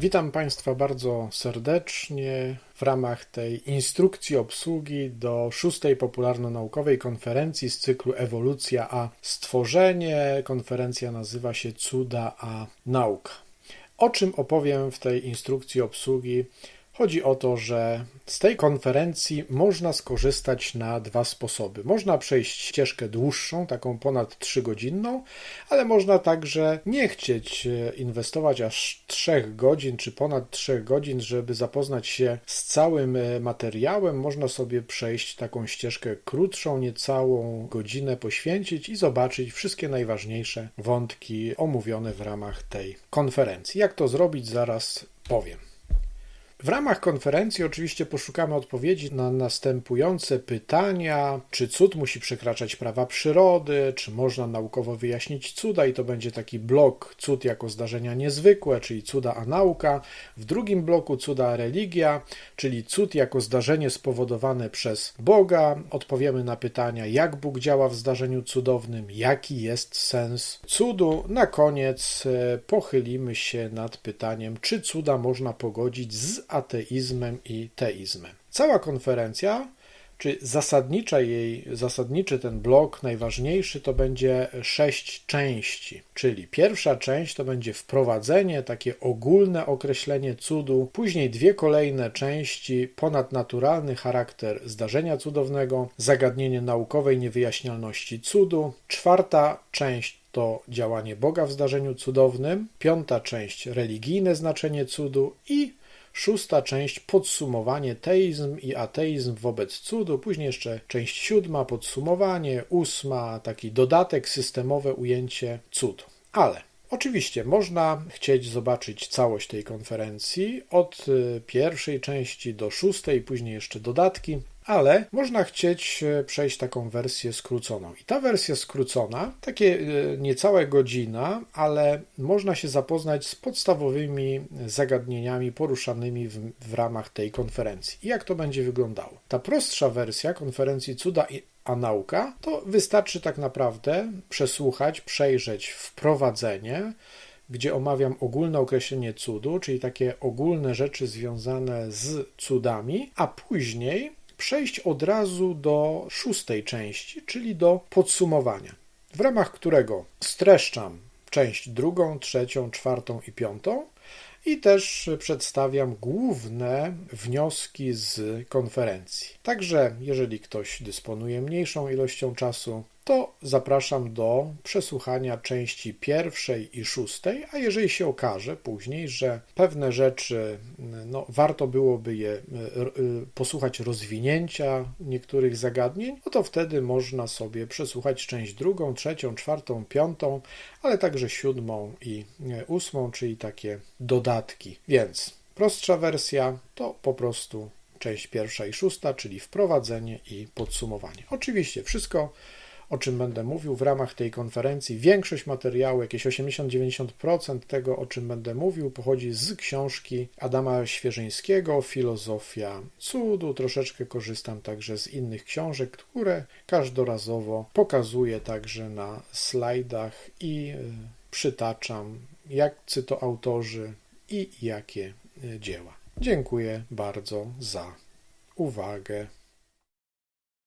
Witam Państwa bardzo serdecznie w ramach tej instrukcji obsługi do szóstej popularno-naukowej konferencji z cyklu Ewolucja a Stworzenie. Konferencja nazywa się Cuda a Nauka. O czym opowiem w tej instrukcji obsługi? Chodzi o to, że z tej konferencji można skorzystać na dwa sposoby. Można przejść ścieżkę dłuższą, taką ponad 3-godzinną, ale można także nie chcieć e, inwestować aż 3 godzin czy ponad 3 godzin, żeby zapoznać się z całym e, materiałem. Można sobie przejść taką ścieżkę krótszą, niecałą godzinę poświęcić i zobaczyć wszystkie najważniejsze wątki omówione w ramach tej konferencji. Jak to zrobić, zaraz powiem. W ramach konferencji oczywiście poszukamy odpowiedzi na następujące pytania: czy cud musi przekraczać prawa przyrody, czy można naukowo wyjaśnić cuda, i to będzie taki blok cud jako zdarzenia niezwykłe, czyli cuda a nauka. W drugim bloku cuda a religia, czyli cud jako zdarzenie spowodowane przez Boga. Odpowiemy na pytania, jak Bóg działa w zdarzeniu cudownym, jaki jest sens cudu. Na koniec e, pochylimy się nad pytaniem, czy cuda można pogodzić z ateizmem i teizmem. Cała konferencja, czy zasadnicza jej, zasadniczy ten blok, najważniejszy, to będzie sześć części. Czyli pierwsza część to będzie wprowadzenie, takie ogólne określenie cudu, później dwie kolejne części, ponadnaturalny charakter zdarzenia cudownego, zagadnienie naukowej niewyjaśnialności cudu, czwarta część to działanie Boga w zdarzeniu cudownym, piąta część religijne znaczenie cudu i Szósta część podsumowanie teizm i ateizm wobec cudu, później jeszcze część siódma podsumowanie, ósma taki dodatek, systemowe ujęcie cudu. Ale Oczywiście można chcieć zobaczyć całość tej konferencji od y, pierwszej części do szóstej, później jeszcze dodatki ale można chcieć e, przejść taką wersję skróconą. I ta wersja skrócona, takie e, niecałe godzina, ale można się zapoznać z podstawowymi zagadnieniami poruszanymi w, w ramach tej konferencji. I jak to będzie wyglądało? Ta prostsza wersja konferencji Cuda a nauka, to wystarczy tak naprawdę przesłuchać, przejrzeć wprowadzenie, gdzie omawiam ogólne określenie cudu, czyli takie ogólne rzeczy związane z cudami, a później przejść od razu do szóstej części, czyli do podsumowania, w ramach którego streszczam część drugą, trzecią, czwartą i piątą i też przedstawiam główne wnioski z konferencji. Także, jeżeli ktoś dysponuje mniejszą ilością czasu, to zapraszam do przesłuchania części pierwszej i szóstej, a jeżeli się okaże później, że pewne rzeczy, no, warto byłoby je y, y, posłuchać rozwinięcia niektórych zagadnień, no to wtedy można sobie przesłuchać część drugą, trzecią, czwartą, piątą, ale także siódmą i y, ósmą, czyli takie dodatki. Więc prostsza wersja to po prostu część pierwsza i szósta, czyli wprowadzenie i podsumowanie. Oczywiście wszystko o czym będę mówił w ramach tej konferencji. Większość materiału, jakieś 80-90% tego, o czym będę mówił, pochodzi z książki Adama Świeżyńskiego Filozofia cudu. Troszeczkę korzystam także z innych książek, które każdorazowo pokazuję także na slajdach i e, przytaczam, jak to autorzy i jakie e, dzieła. Dziękuję bardzo za uwagę.